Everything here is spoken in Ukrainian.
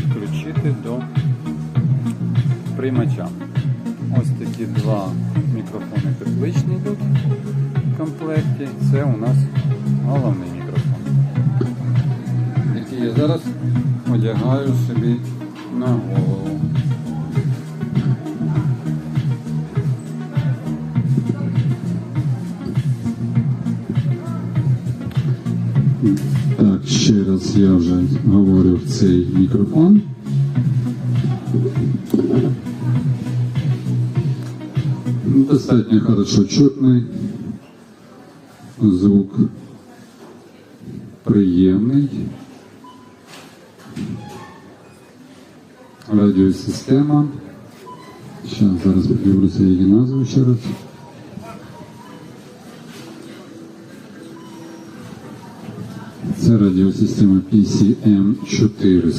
підключити до приймача. Ось такі два мікрофони петличні йдуть в комплекті. Це у нас головний мікрофон, який я зараз одягаю собі на голову. Так, ще раз я вже говорю в цей мікрофон. Достатньо хорошо чутний. Звук приємний. Радіосистема. Зараз подивлюся її назву ще раз. Це радіосистема PCM 400.